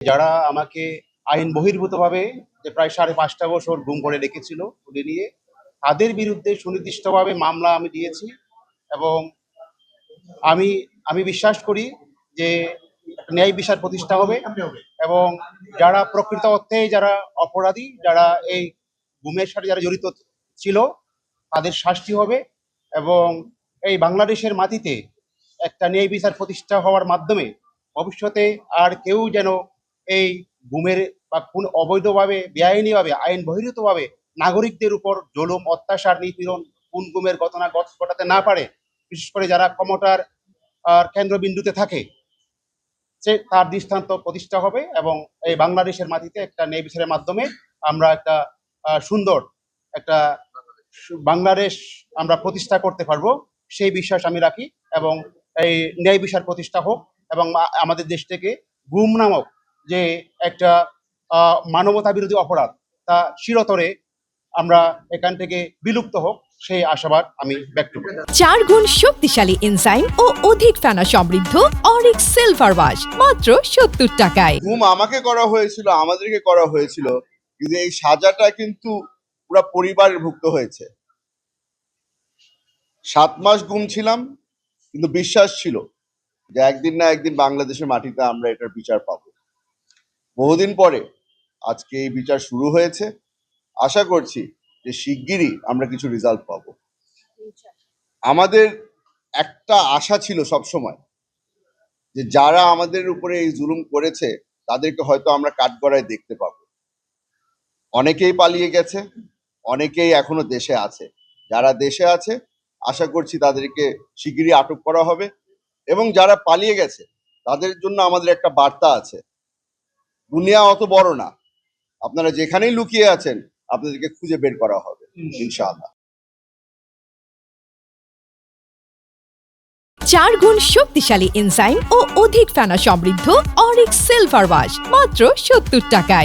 যারা আমাকে আইন বহির্ভূতভাবে যে প্রায় সাড়ে পাঁচটা বছর গুম করে রেখেছিল তুলে নিয়ে, তাদের বিরুদ্ধে সুনির্দিষ্টভাবে মামলা আমি দিয়েছি এবং আমি আমি বিশ্বাস করি যে ন্যায় বিচার প্রতিষ্ঠা হবে এবং যারা প্রকৃত অর্থে যারা অপরাধী, যারা এই গুমের সাথে যারা জড়িত ছিল, তাদের শাস্তি হবে এবং এই বাংলাদেশের মাটিতে একটা ন্যায় বিচার প্রতিষ্ঠা হওয়ার মাধ্যমে ভবিষ্যতে আর কেউ যেন এই গুমের বা কোন অবৈধভাবে, বেআইনিভাবে আইন বহির্ভূতভাবে নাগরিকদের উপর জুলুম, অত্যাচার, নিপীড়ন কোন গুমের ঘটনা ঘট- ঘটাতে না পারে, বিশেষ করে যারা ক্ষমতার কেন্দ্রবিন্দুতে থাকে, সে তার দৃষ্টান্ত প্রতিষ্ঠা হবে এবং এই বাংলাদেশের মাটিতে একটা ন্যায় বিচারের মাধ্যমে আমরা একটা সুন্দর একটা বাংলাদেশ আমরা প্রতিষ্ঠা করতে পারব, সেই বিশ্বাস আমি রাখি এবং এই ন্যায় বিচার প্রতিষ্ঠা হোক এবং আমাদের দেশ থেকে গুম নামক যে একটা আহ, মানবতা বিরোধী অপরাধ তা চিরতরে আমরা এখান থেকে বিলুপ্ত হোক সেই আশাবাদ আমি ব্যক্ত করি। চার গুণ শক্তিশালী এনজাইম ও অধিক ফেনা সমৃদ্ধ অরিক সিলভার ওয়াশ মাত্র সত্তর টাকায়। ঘুম আমাকে করা হয়েছিল আমাদেরকে করা হয়েছিল কিন্তু এই সাজাটা কিন্তু পুরো পরিবারের ভুক্ত হয়েছে। সাত মাস ঘুম ছিলাম কিন্তু বিশ্বাস ছিল যে একদিন না একদিন বাংলাদেশের মাটিতে আমরা এটার বিচার পাবো। বহুদিন পরে আজকে এই বিচার শুরু হয়েছে। আশা করছি যে শিগগিরই আমরা কিছু রেজাল্ট পাবো। আমাদের একটা আশা ছিল সব সময় যে যারা আমাদের উপরে এই জুলুম করেছে, তাদেরকে হয়তো আমরা কাঠগড়ায় দেখতে পাবো। অনেকেই পালিয়ে গেছে, অনেকেই এখনও দেশে আছে। যারা দেশে আছে, আশা করছি তাদেরকে শিগগিরই আটক করা হবে। এবং যারা পালিয়ে গেছে, তাদের জন্য আমাদের একটা বার্তা আছে। দুনিয়া অত বড় না। আপনারা যেখানেই লুকিয়ে আছেন আপনাদেরকে খুঁজে বের করা হবে ইনশাআল্লাহ। চার গুণ শক্তিশালী এনজাইম ও অধিক ফেনা সমৃদ্ধ অরিক সিলভার ওয়াশ মাত্র সত্তর টাকায়।